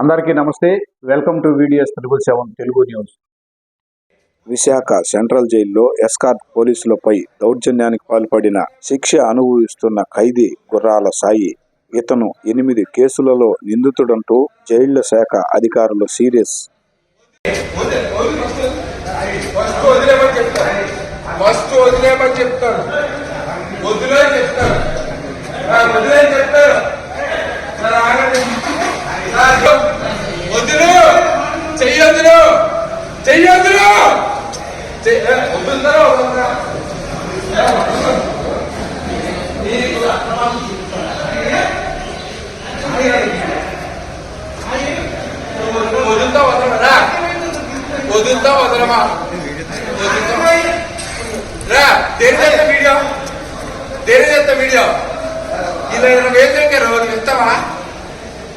అందరికీ నమస్తే. Welcome to videos triple seven Telugu news Visakha central జైల్లో ఎస్కార్ట్ పోలీసులపై దౌర్జన్యానికి పాల్పడిన శిక్ష అనుభవిస్తున్న ఖైదీ గుర్రాల సాయి. ఇతను ఎనిమిది కేసులలో నిందితుడంటూ జైళ్ళ శాఖ అధికారులు సీరియస్. వదిలేమని చెప్తాను వదిలే చెప్తాను ఆ, వదిలే చెప్తాను సార్ ఆగండి సార్, వదిలు చెయ్యొద్దులు చెయ్యొద్దు చెయ్- వదులుతా వదలరా? వదులుతా వదలమా? రా దేని చేస్తా వీడియో? దేని చేస్తా వీడియో? ఇలా ఇరవై వేలు దగ్గర నువ్వు ఇస్తావా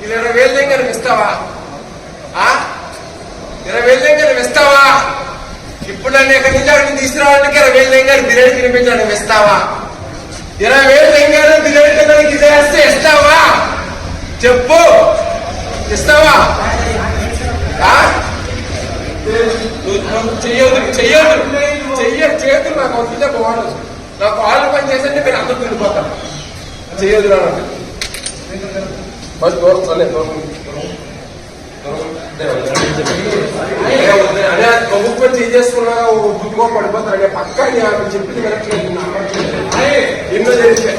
ఇలా ఇరవై వేలు దగ్గర ఇస్తావా ఆ? ఇరవై వేలు దగ్గర నువ్వు ఇస్తావా ఇప్పుడు నన్ను ఎక్కడి నుంచి అక్కడికి తీసుకురావడానికి ఇరవై వేలు దగ్గర బిర్యానీ తినిపించాను ఇస్తావా ఇరవై వేలు దగ్గర బిర్యానీ తినడానికి చేస్తే ఇస్తావా? చెప్పు. ఇస్తావా? ఆ? చెయ్యొద్దు చెయ్యొద్దు. చెయ్య చేతులు నాకు వస్తుంటే బాగుండదు నా కాళ్ళు పని చేసంటే మీరు అందరూ తిరిగిపోతారు చెయ్యొద్దు రా నాకు. బస్ దూరం చల్లే దూరం అదే కొవ్వు చేసేసుకున్నా చేసుకున్నా బుద్ధిగో పడిపోతారు. అదే పక్క చెప్పింది వినట్లేదు ఎన్నో చేస్తే.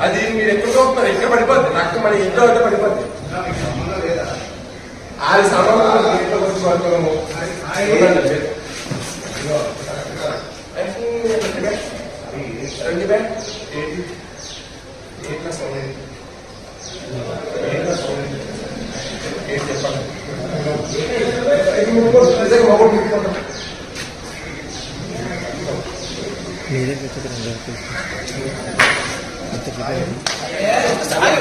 అది మీరు ఎక్కడ చూస్తున్నారు? ఎక్కడ పడిపోద్ది? నాకు మన ఇంట్లో అంటే పడిపోద్ది. ఆరు సంవత్సరాలు ఇంట్లో వచ్చి రండి బే. ఏంటి? A class A class este solo. Miren, que nos